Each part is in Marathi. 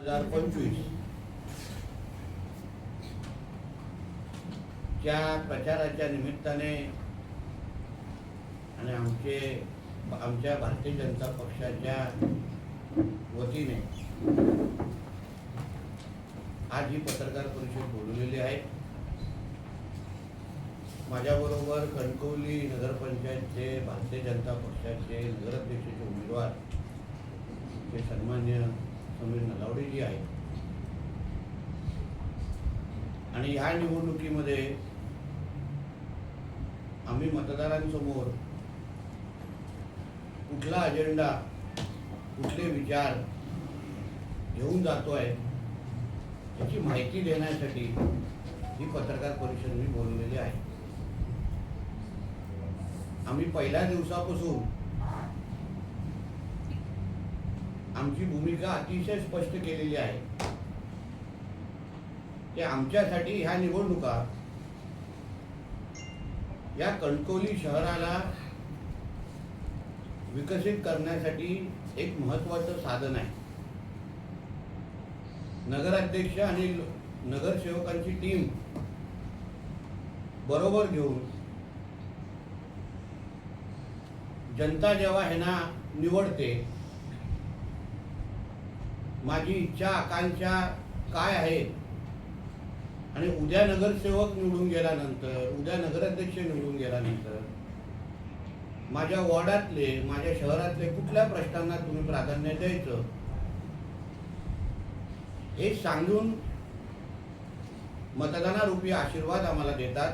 हजार पंचवीस. च्या प्रचाराच्या निमित्ताने आणि आमचे आमच्या भारतीय जनता पक्षाच्या वतीने आज ही पत्रकार परिषद बोलवलेली आहे. माझ्याबरोबर कणकवली नगरपंचायतचे भारतीय जनता पक्षाचे नगराध्यक्षाचे उमेदवार ते सन्मान्य समीर नलावडेजी आहेत. आणि ह्या निवडणुकीमध्ये आम्ही मतदारांसमोर कुठला अजेंडा कुठले विचार घेऊन जातोय याची माहिती देण्यासाठी ही पत्रकार परिषद मी बोललेली आहे. आम्ही पहिल्या दिवसापासून आमची भूमिका अतिशय स्पष्ट केलेली आहे. की आमच्यासाठी ह्या निवडणुका या कणकवली शहराला विकसित करण्यासाठी एक महत्वाचं साधन आहे. नगराध्यक्ष आणि नगरसेवकांची टीम बरोबर घेऊन जनता जेव्हा ह्यांना निवडते माझी इच्छा आकांक्षा काय आहे? आणि उद्या नगरसेवक निवडून गेल्यानंतर उद्या नगराध्यक्ष निवडून गेल्यानंतर माझ्या वॉर्डातले माझ्या शहरातले कुठल्या प्रश्नांना तुम्ही प्राधान्य द्यायचं? हे सांगून मतदानारूपी आशीर्वाद आम्हाला देतात.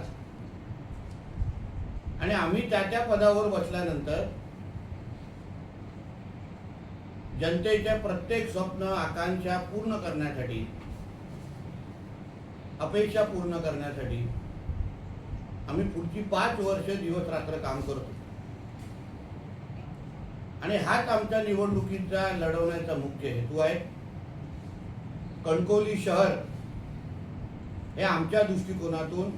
आणि आम्ही त्या त्या पदावर बसल्यानंतर जनतेच्या प्रत्येक स्वप्न आकांक्षा पूर्ण करण्यासाठी अपेक्षा पूर्ण करण्यासाठी आम्ही पुढची पाच वर्ष दिवस रात्र काम करतो. आणि हाच आमच्या निवडणुकीचा लढवण्याचा मुख्य हेतू आहे. कणकवली शहर हे आमच्या दृष्टिकोनातून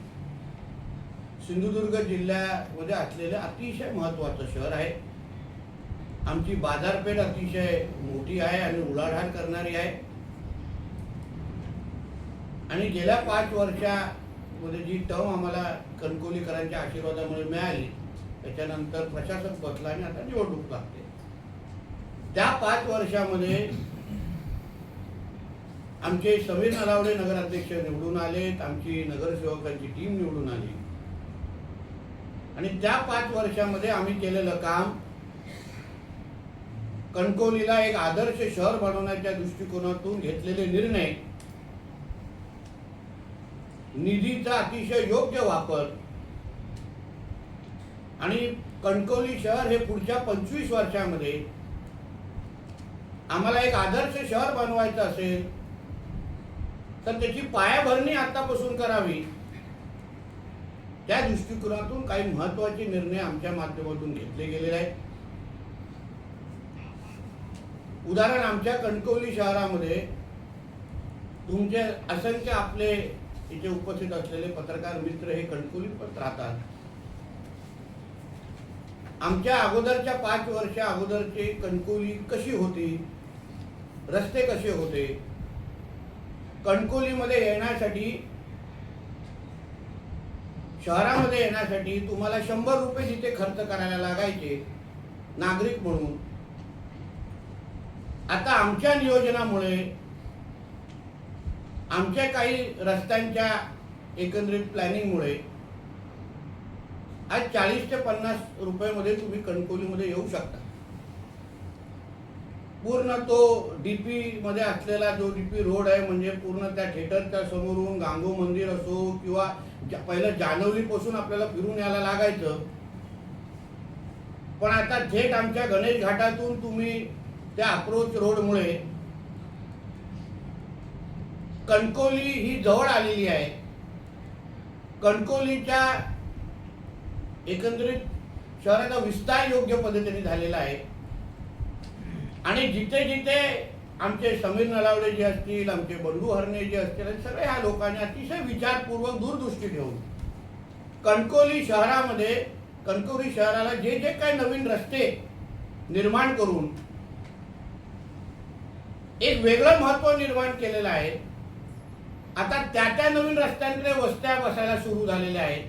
सिंधुदुर्ग जिल्ह्यामध्ये असलेले अतिशय महत्वाचं शहर आहे. आमची बाजारपेठ अतिशय मोठी आहे आणि उलाढाल करणारी आहे. आणि गेल्या पाच वर्षामध्ये जी टर्म आम्हाला कणकोलीकरांच्या आशीर्वादामुळे मिळाली त्याच्यानंतर प्रशासक बसला आणि आता निवडणूक लागते. त्या पाच वर्षामध्ये आमचे समीर नलावडे नगराध्यक्ष निवडून आलेत आमची नगरसेवकांची टीम निवडून आली. आणि त्या पाच वर्षामध्ये आम्ही केलेलं काम कणकवलीला एक आदर्श शहर बनवण्याच्या दृष्टिकोनातून घेतलेले निर्णय निधीचा अतिशय योग्य वापर. आणि कणकवली शहर हे पुढच्या पंचवीस वर्षामध्ये आम्हाला एक आदर्श शहर बनवायचं असेल तर त्याची पायाभरणी आतापासून करावी. त्या दृष्टिकोनातून काही महत्त्वाचे निर्णय आमच्या माध्यमातून घेतले गेलेले आहेत. उदाहरण आमच्या कणकवली शहरामध्ये तुमचे असंख्य आपले इथे उपस्थित असलेले पत्रकार मित्र हे कणकवलीत राहतात. आमच्या अगोदरच्या पाच वर्षा अगोदरचे कणकवली कशी होती? रस्ते कसे होते? कणकवलीमध्ये येण्यासाठी शहरामध्ये येण्यासाठी तुम्हाला शंभर रुपये तिथे खर्च करायला लागायचे नागरिक म्हणून आता आमच्या नियोजनामुळे आमच्या काही रस्त्यांच्या एकंदरीत प्लॅनिंगमुळे आज चाळीस ते पन्नास रुपयामध्ये तुम्ही कणकोलीमध्ये येऊ शकता. पूर्ण तो डीपी मध्ये असलेला जो डीपी रोड आहे म्हणजे पूर्ण त्या थिएटरच्या समोरून गांगो मंदिर असो किंवा जा- पहिलं जानवलीपासून आपल्याला फिरून यायला लागायचं. पण आता थेट आमच्या गणेश घाटातून तुम्ही त्या अप्रोच रोडमुळे कणकोली ही जवळ आलेली आहे. कणकोलीच्या एकंदरीत शहराचा विस्तार योग्य पद्धतीने झालेला आहे. आणि जिथे जिथे आमचे समीर नलावडे जे असतील आमचे बंडू हरणे जे असतील सगळे ह्या लोकांनी अतिशय विचारपूर्वक दूरदृष्टी ठेवून कणकोली शहरामध्ये कणकोली शहराला जे जे काही नवीन रस्ते निर्माण करून एक वेगळं महत्त्व निर्माण केलेलं आहे. आता त्या त्या नवीन रस्त्यांकडे वस्त्या बसायला सुरू झालेल्या आहेत.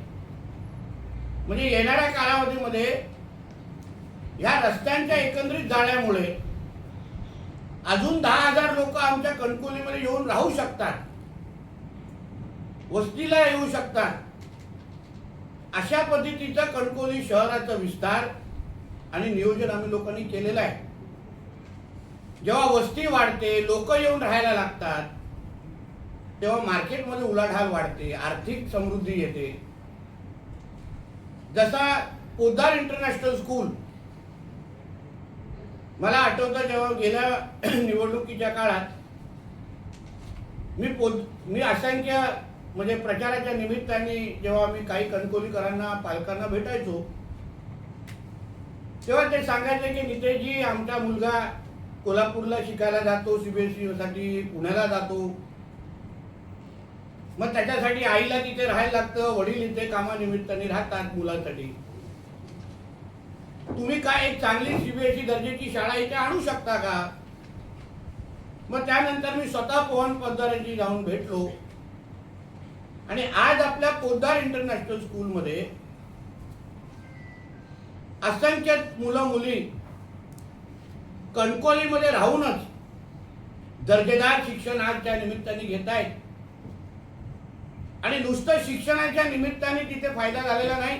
म्हणजे येणाऱ्या कालावधीमध्ये या रस्त्यांच्या एकंदरीत जाळ्यामुळे अजून दहा हजार लोक आमच्या कणकोलीमध्ये येऊन राहू शकतात. वस्तीला येऊ शकतात. अशा पद्धतीचा कणकोली शहराचा विस्तार आणि नियोजन आम्ही लोकांनी केलेलं आहे. जेव्हा वस्ती वाढते लोक येऊन राहायला लागतात तेव्हा मार्केटमध्ये उलाढाल वाढते आर्थिक समृद्धी येते. जसा पोद्दार इंटरनॅशनल स्कूल मला आठवतं जेव्हा गेल्या निवडणुकीच्या काळात मी पोद मी असंख्य म्हणजे प्रचाराच्या निमित्ताने जेव्हा मी काही कणकोलीकरांना पालकांना भेटायचो तेव्हा ते सांगायचे की नितेशजी आमचा मुलगा कोल्हापूरला शिकायला जातो सीबीएसई साठी पुण्याला जातो. मग त्याच्यासाठी आईला तिथे राहायला लागतं वडील इथे कामानिमित्ताने राहतात मुलांसाठी. तुम्ही काय एक चांगली सीबीएसई दर्जाची शाळा इथे आणू शकता का? मग त्यानंतर मी स्वतः पवन पोद्दारांची जाऊन भेटलो. आणि आज आपल्या पोद्दार इंटरनॅशनल स्कूलमध्ये असंख्य मुलं मुली कणकोलीमध्ये राहूनच दर्जेदार शिक्षण आज त्या निमित्ताने घेत आहेत आणि नुसतं शिक्षणाच्या निमित्ताने तिथे फायदा झालेला नाही.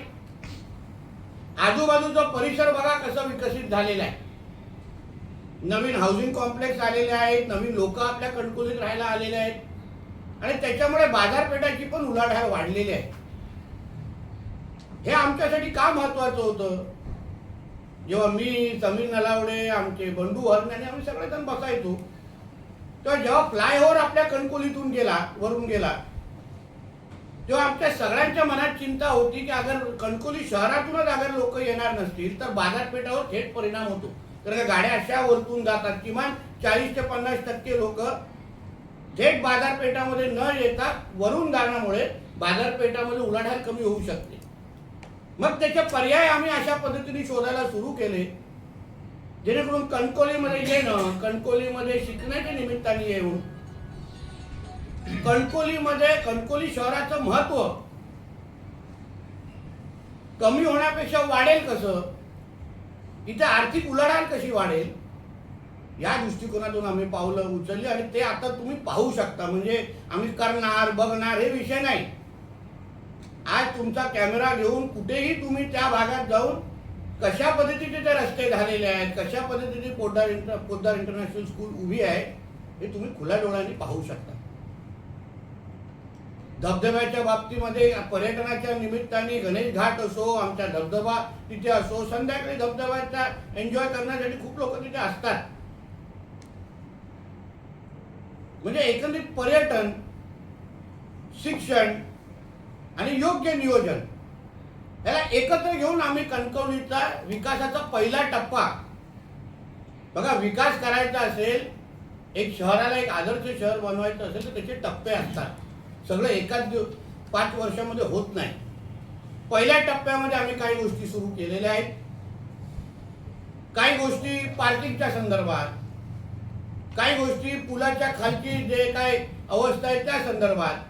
आजूबाजूचा परिसर बघा कसा विकसित झालेला आहे. नवीन हाऊसिंग कॉम्प्लेक्स आलेले आहेत नवीन लोक आपल्या कणकुलीत राहायला आलेले आहेत. आणि त्याच्यामुळे बाजारपेठाची पण उलाढाल वाढलेली आहे. हे आमच्यासाठी का महत्वाचं होतं? जेव्हा मी जमीन नलावडे आमचे बंडू आणि आम्ही सगळेजण बसायचो तेव्हा जेव्हा फ्लायओव्हर आपल्या कणकोलीतून गेला वरून गेला तेव्हा आमच्या सगळ्यांच्या मनात चिंता होती की अगर कणकोली शहरातूनच अगर लोक येणार नसतील तर बाजारपेठावर थेट परिणाम होतो. तर गाड्या अशा वरतून जातात किमान चाळीस ते पन्नास टक्के लोक थेट बाजारपेठामध्ये न येता वरून जाण्यामुळे बाजारपेठामध्ये उलाढाल कमी होऊ शकते. मग त्याचे पर्याय आम्ही अशा पद्धतीने शोधायला सुरू केले. जेणेकरून कणकोलीमध्ये येणं कणकोलीमध्ये शिकण्याच्या निमित्ताने येऊन कणकोलीमध्ये कणकोली शहराचं महत्त्व कमी होण्यापेक्षा वाढेल कसं? इथे आर्थिक उलाढाल कशी वाढेल? या दृष्टिकोनातून आम्ही पावलं उचलली आणि ते आता तुम्ही पाहू शकता. म्हणजे आम्ही करणार बघणार हे विषय नाही. आज तुमचा कॅमेरा घेऊन कुठेही तुम्ही त्या भागात जाऊन कशा पद्धतीचे ते रस्ते झालेले आहेत कशा पद्धतीची Poddar inter Poddar international school उभी आहे हे तुम्ही खुल्या डोळ्यांनी पाहू शकता. धबधब्याच्या बाबतीमध्ये पर्यटनाच्या निमित्ताने गणेश घाट असो आमचा धबधबा तिथे असो संध्याकाळी धबधब्याचा एन्जॉय करण्यासाठी खूप लोक तिथे असतात. म्हणजे एकंदरीत पर्यटन शिक्षण आणि योग्य नियोजन. याला एकत्र घेऊन आम्ही कणकवलीचा विकासाचा पहिला टप्पा. बघा विकास करायचा असेल एक शहराला एक आदर्श शहर बनवायचं असेल तर त्याचे टप्पे असतात. सगळं एकाच दिवस पाच वर्षामध्ये होत नाही. पहिल्या टप्प्यामध्ये आम्ही काही गोष्टी सुरू केलेल्या आहेत. काही गोष्टी पार्किंगच्या संदर्भात. काही गोष्टी पुलाच्या खालची जे काय अवस्था आहे त्या संदर्भात.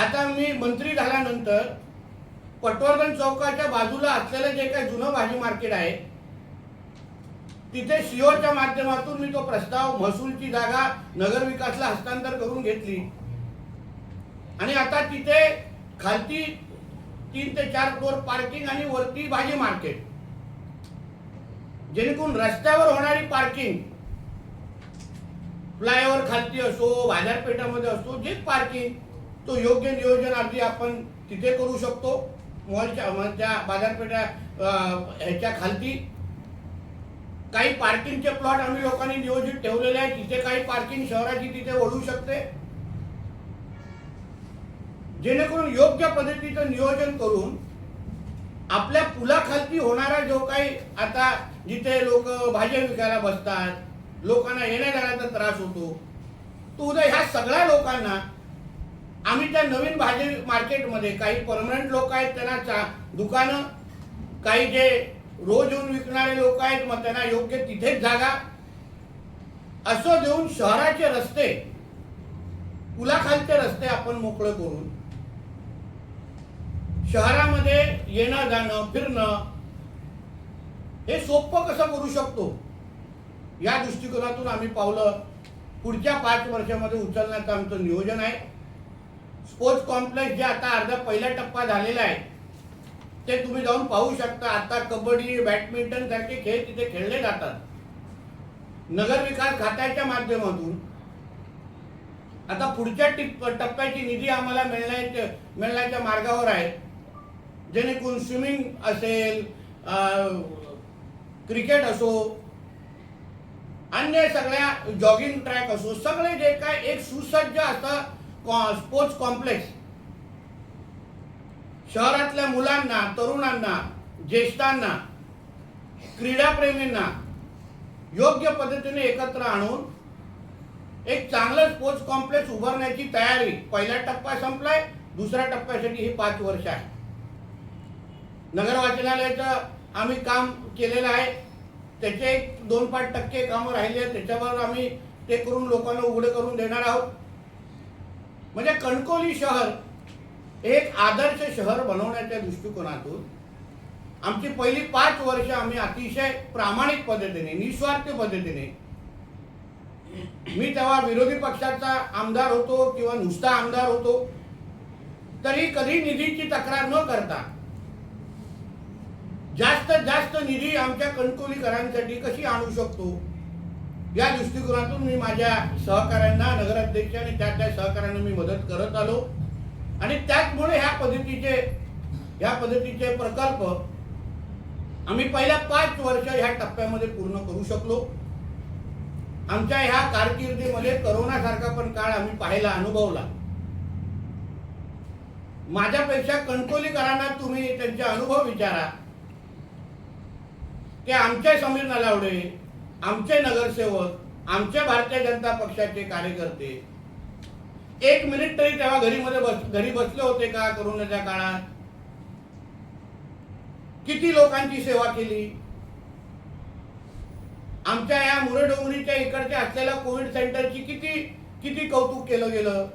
आता मी मंत्री झाल्यानंतर पटवर्धन चौकाच्या बाजूला असलेलं जे काही जुनं भाजी मार्केट आहे तिथे सीओच्या माध्यमातून मी तो प्रस्ताव महसूलची जागा नगर विकासला हस्तांतर करून घेतली. आणि आता तिथे खालती तीन ते चार फ्लोअर पार्किंग आणि वरती भाजी मार्केट. जेणेकरून रस्त्यावर होणारी पार्किंग फ्लायओव्हर खालती असो बाजारपेठामध्ये असो जे पार्किंग तो योग्य नियोजन अगदी आपण तिथे करू शकतो. मॉलच्या मॉलच्या बाजारपेठा ह्याच्या खालती. काही पार्किंगचे प्लॉट आम्ही लोकांनी नियोजित ठेवलेले आहेत. तिथे काही पार्किंग शहराची तिथे ओढू शकते. जेणेकरून योग्य पद्धतीचं नियोजन करून आपल्या पुलाखालती होणारा जो काही आता जिथे लोक भाज्या विकायला बसतात लोकांना येण्या जाण्याचा त्रास होतो तो उद्या ह्या सगळ्या लोकांना आम्ही त्या नवीन भाजी मार्केटमध्ये काही परमनंट लोक आहेत त्यांना चा दुकानं काही जे रोज येऊन विकणारे लोक आहेत मग त्यांना योग्य तिथेच जागा. असं देऊन शहराचे रस्ते पुलाखालचे रस्ते आपण मोकळे करून शहरामध्ये येणं जाणं फिरणं हे सोपं कसं करू शकतो? या दृष्टिकोनातून आम्ही पावलं पुढच्या पाच वर्षामध्ये उचलण्याचं आमचं नियोजन आहे. स्पोर्ट्स कॉम्प्लेक्स जे आता अर्धा पहिला टप्पा झालेला आहे ते तुम्ही जाऊन पाहू शकता. आता कबड्डी बॅडमिंटन सारखे खेळ तिथे खेळले जातात. नगर विकास खात्याच्या माध्यमातून. आता पुढच्या टप्प्याची निधी आम्हाला मिळण्याच्या मिळण्याच्या मार्गावर आहे. जेणेकरून स्विमिंग असेल क्रिकेट असो अन्य सगळ्या जॉगिंग ट्रॅक असो सगळे जे काय एक सुसज्ज असं स्पोर्ट्स कॉम्प्लेक्स. शहरातल्या मुलांना तरुणांना ज्येष्ठांना क्रीडाप्रेमींना योग्य पद्धतीने एकत्र आणून एक चांगलं स्पोर्ट्स कॉम्प्लेक्स उभारण्याची तयारी पहिला टप्पा संपलाय दुसऱ्या टप्प्यासाठी ही पाच वर्ष आहे. नगर वाचनालयाचं आम्ही काम केलेलं आहे. त्याचे एक दोन पाच टक्के कामं राहिले त्याच्यावर आम्ही ते करून लोकांना उघडे करून देणार आहोत. म्हणजे कणकोली शहर एक आदर्श शहर बनवण्याच्या दृष्टिकोनातून आमची पहिली पाच वर्ष आम्ही अतिशय प्रामाणिक पद्धतीने निस्वार्थ पद्धतीने मी तेव्हा विरोधी पक्षाचा आमदार होतो किंवा नुसता आमदार होतो तरी कधी निधीची तक्रार न करता जास्त जास्त निधी आमच्या कणकोलीकरांसाठी कशी आणू शकतो? या दृष्टिकोनातून मी माझ्या सहकाऱ्यांना नगराध्यक्ष आणि त्या त्या सहकाऱ्यांना मी मदत करत आलो. आणि त्याचमुळे ह्या पद्धतीचे ह्या पद्धतीचे प्रकल्प आम्ही पहिल्या पाच वर्ष ह्या टप्प्यामध्ये पूर्ण करू शकलो. आमच्या ह्या कारकिर्दीमध्ये करोनासारखा पण काळ आम्ही पाहायला अनुभवला. माझ्यापेक्षा कणकोलीकरांना तुम्ही त्यांचे अनुभव विचारा. की आमच्या समीर नलावडे आमचे नगरसेवक आमचे भारतीय जनता पक्षाचे कार्यकर्ते एक मिनिट तरी तेव्हा घरी मध्ये बस घरी बसले होते का करोनाच्या काळात? किती लोकांची सेवा केली? आमच्या या मुरडोंगरीच्या इकडच्या असलेल्या कोविड सेंटरची किती किती कौतुक केलं गेलं?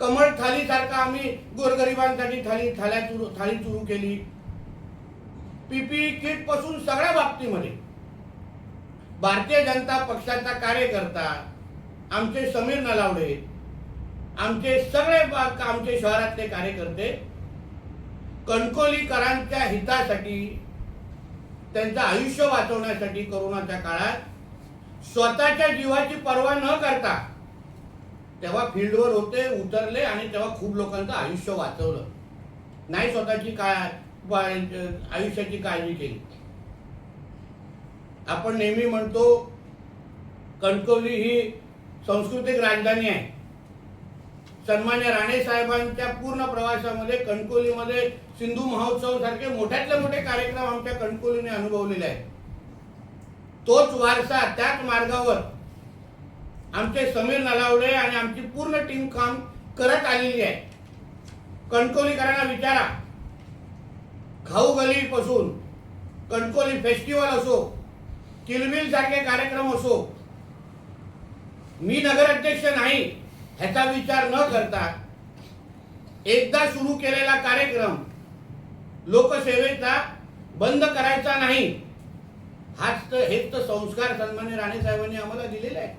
कमळ थाली सारखा आम्ही गोरगरिबांसाठी थाली थाल्या चुरू थाळी सुरू केली पीपी किटपासून सगळ्या बाबतीमध्ये. भारतीय जनता पक्षाचा कार्यकर्ता आमचे समीर नलावडे आमचे सगळे आमचे शहरातले कार्यकर्ते कणकोलीकरांच्या हितासाठी त्यांचं आयुष्य वाचवण्यासाठी कोरोनाच्या काळात स्वतःच्या जीवाची पर्वा न करता तेव्हा फील्डवर होते उतरले आणि तेव्हा खूप लोकांचं आयुष्य वाचवलं. नाही स्वतःची काळ आयुष्याची काळजी केली. आपण नेहमी म्हणतो कणकवली ही सांस्कृतिक राजधानी आहे. सन्मान्य राणे साहेबांच्या पूर्ण प्रवासामध्ये कणकोलीमध्ये सिंधू महोत्सव सारखे मोठ्यातले मोठे कार्यक्रम आमच्या कणकोलीने अनुभवलेले आहेत. तोच वारसा त्याच मार्गावर आमचे समीर नलावडे आणि आमची पूर्ण टीम काम करत आलेली आहे. कणकोलीकरांना विचारा. खाऊ गलीपासून कणकोली फेस्टिवल असो किलबिल सारखे कार्यक्रम असो. मी नगराध्यक्ष नाही ह्याचा विचार न करता एकदा सुरू केलेला कार्यक्रम लोकसेवेचा बंद करायचा नाही. हाच तर हेच तर संस्कार सन्मान्य राणे साहेबांनी आम्हाला दिलेले आहे.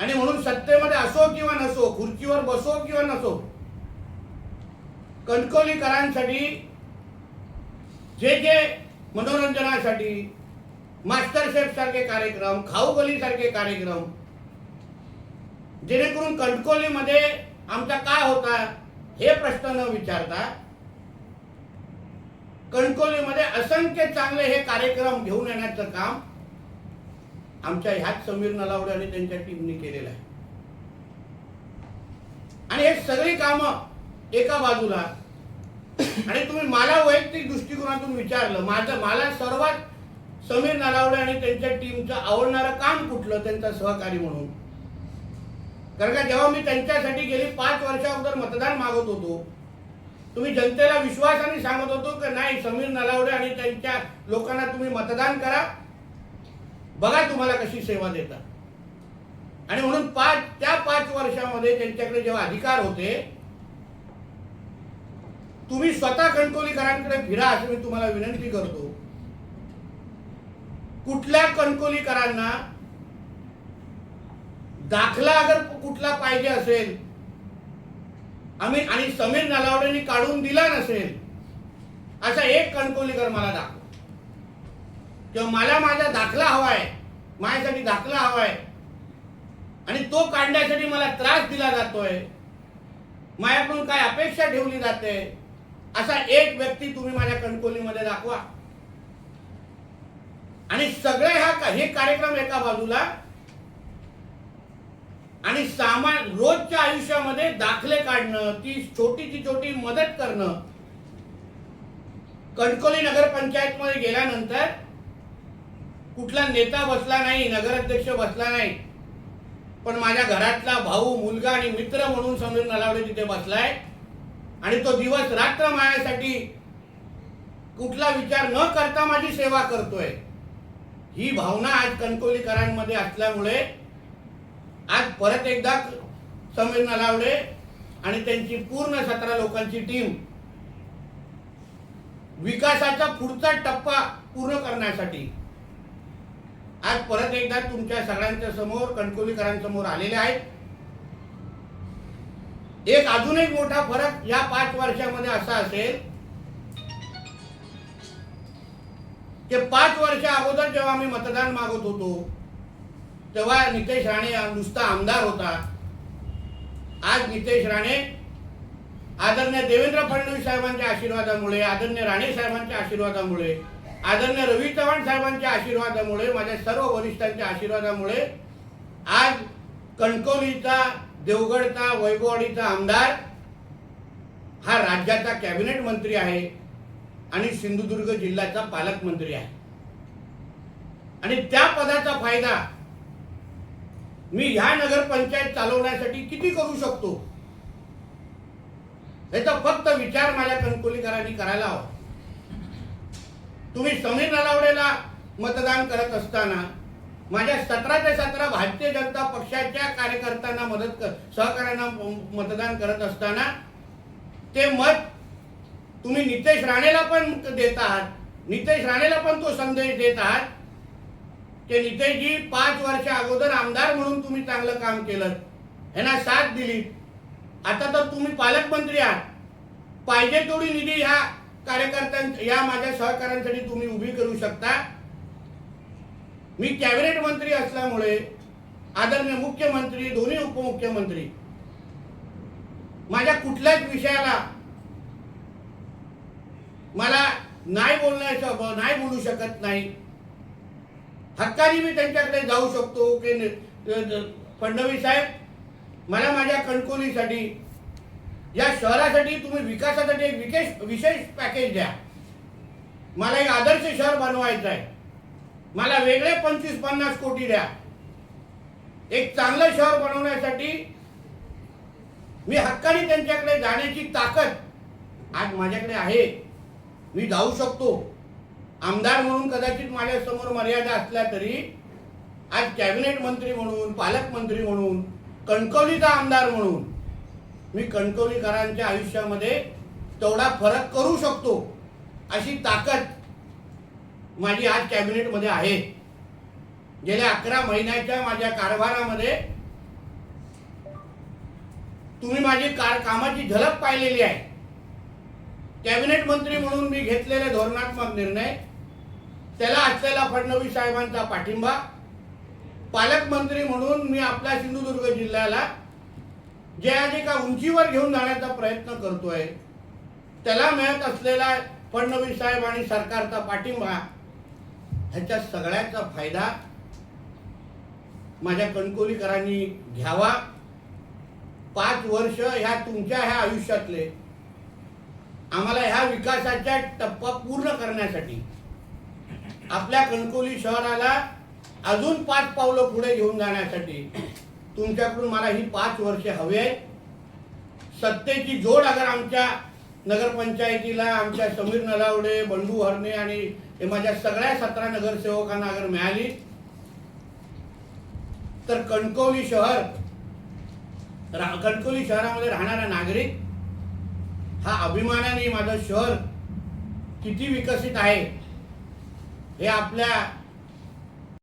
आणि म्हणून सत्तेमध्ये असो किंवा नसो खुर्चीवर बसो किंवा नसो कणकोलीकरांसाठी जे जे मनोरंजनासाठी मास्टर शेफ सारखे कार्यक्रम खाऊ गली सारखे कार्यक्रम. जेणेकरून कणकोलीमध्ये आमचा काय होता हे प्रश्न न विचारता कणकोलीमध्ये असंख्य चांगले हे कार्यक्रम घेऊन येण्याचं काम आमच्या ह्याच समीर नलावडे आणि त्यांच्या टीमने केलेलं आहे. आणि हे सगळी कामं एका बाजूला. आणि तुम्ही मला वैयक्तिक दृष्टिकोनातून विचारलं माझं मला सर्वात समीर नलावडे आणि त्यांच्या टीमचं आवडणारं काम कुठलं त्यांचा सहकारी म्हणून? कारण का जेव्हा मी त्यांच्यासाठी गेली पाच वर्षा अगोदर मतदान मागत होतो तुम्ही जनतेला विश्वासाने सांगत होतो की नाही समीर नलावडे आणि त्यांच्या लोकांना तुम्ही मतदान करा. बघा तुम्हाला कशी सेवा देतात. आणि म्हणून पाच त्या पाच वर्षामध्ये त्यांच्याकडे जेव्हा अधिकार होते तुम्ही स्वतः कणकोलीकरांकडे फिरा असं मी तुम्हाला विनंती करतो. कुठल्या कणकोलीकरांना दाखला अगर कुठला पाहिजे असेल आम्ही आणि समीर नलावडेंनी काढून दिला नसेल असा एक कणकोलीकर मला दाखव. किंवा मला माझा दाखला हवाय माझ्यासाठी दाखला हवाय आणि तो काढण्यासाठी मला त्रास दिला जातोय माझ्याकडून काय अपेक्षा ठेवली जाते असा एक व्यक्ती तुम्ही माझ्या कणकोलीमध्ये दाखवा. आणि सगळे हा हे कार्यक्रम एका बाजूला आणि सामान रोजच्या आयुष्यामध्ये दाखले काढणं ती छोटीची छोटी मदत करणं कणकोली नगरपंचायत मध्ये गेल्यानंतर कुठला नेता बसला नाही नगराध्यक्ष बसला नाही पण माझ्या घरातला भाऊ मुलगा आणि मित्र म्हणून समीर नलावडे तिथे बसलाय. आणि तो दिवस रात्र माझ्यासाठी कुठला विचार न करता माझी सेवा करतोय. ही भावना आज कणकोलीकरांमध्ये असल्यामुळे आज परत एकदा समीर नलावडे आणि त्यांची पूर्ण सतरा लोकांची टीम विकासाचा पुढचा टप्पा पूर्ण करण्यासाठी आज परत एकदा तुमच्या सगळ्यांच्या समोर कणकोलीकरांसमोर आलेले आहेत. एक अजून एक मोठा फरक या पाच वर्षामध्ये असा असेल की पाच वर्षा अगोदर जेव्हा आम्ही मतदान मागत होतो तेव्हा नितेश राणे नुसता आमदार होता. आज नितेश राणे आदरणीय देवेंद्र फडणवीस साहेबांच्या आशीर्वादामुळे आदरणीय राणे साहेबांच्या आशीर्वादामुळे आदरणीय रवी चव्हाण साहेबांच्या आशीर्वादामुळे माझ्या सर्व वरिष्ठांच्या आशीर्वादामुळे आज कणकवलीचा देवगडचा वैभववाडीचा आमदार हा राज्याचा कॅबिनेट मंत्री आहे. आणि सिंधुदुर्ग जिल्ह्याचा पालकमंत्री आहे. आणि त्या पदाचा फायदा मी ह्या नगरपंचायत चालवण्यासाठी किती करू शकतो? याचा फक्त विचार माझ्या कणकोलीकरांनी करायला हवा. तुम्ही समीर नलावडेला मतदान करत असताना माझ्या सतरा ते सतरा भारतीय जनता पक्षाच्या कार्यकर्त्यांना मदत कर सहकार्यांना मतदान करत असताना ते मत तुम्ही नितेश राणेला पण देत आहात नितेश राणेला पण तो संदेश देत आहात की नितेशजी पाच वर्ष अगोदर आमदार म्हणून तुम्ही चांगलं काम केलं. यांना साथ दिली. आता तर तुम्ही पालकमंत्री आहात. पाहिजे तेवढी निधी ह्या कार्यकर्त्यां या माझ्या सहकाऱ्यांसाठी तुम्ही उभी करू शकता. मी कॅबिनेट मंत्री असल्यामुळे आदरणीय मुख्यमंत्री दोन्ही उपमुख्यमंत्री माझ्या कुठल्याच विषयाला मला नाही बोलण्याचं नाही बोलू शकत नाही. हक्काने मी त्यांच्याकडे जाऊ शकतो की फडणवीस साहेब मला माझ्या कणकोलीसाठी या शहरासाठी तुम्ही विकासासाठी एक विशेष विशेष पॅकेज द्या. मला एक आदर्श शहर बनवायचं आहे मला वेगळे पंचवीस पन्नास कोटी द्या. एक चांगलं शहर बनवण्यासाठी मी हक्काने त्यांच्याकडे जाण्याची ताकद आज माझ्याकडे आहे. मी जाऊ शकतो. आमदार म्हणून कदाचित माझ्यासमोर मर्यादा असल्या तरी आज कॅबिनेट मंत्री म्हणून पालकमंत्री म्हणून कणकवलीचा आमदार म्हणून मी कणकवलीकरांच्या आयुष्यामध्ये तेवढा फरक करू शकतो अशी ताकद माझी आज कॅबिनेटमध्ये आहे. गेल्या अकरा महिन्याच्या माझ्या कारभारामध्ये तुम्ही माझी कार कामाची झलक पाहिलेली आहे. कॅबिनेट मंत्री म्हणून मी घेतलेले धोरणात्मक निर्णय त्याला असलेला फडणवीस साहेबांचा पाठिंबा पालकमंत्री म्हणून मी आपल्या सिंधुदुर्ग जिल्ह्याला जे आज एका उंचीवर घेऊन जाण्याचा प्रयत्न करतोय त्याला मिळत असलेला फडणवीस साहेब आणि सरकारचा पाठिंबा ह्याच्या सगळ्याचा फायदा माझ्या कणकोलीकरांनी घ्यावा. पाच वर्ष ह्या तुमच्या ह्या आयुष्यातले आम्हाला ह्या विकासाच्या टप्पा पूर्ण करण्यासाठी आपल्या कणकोली शहराला अजून पाच पावलं पुढे घेऊन जाण्यासाठी तुमच्याकडून मला ही पाच वर्षे हवी आहेत. सत्तेची जोड अगर आमच्या नगरपंचायतीला आमच्या समीर नलावडे बंडू हरणे आणि हे माझ्या सगळ्या सतरा नगरसेवकांना अगर मिळाली तर कणकवली शहर कणकवली शहरामध्ये राहणारा नागरिक हा अभिमानाने माझं शहर किती विकसित आहे हे आपल्या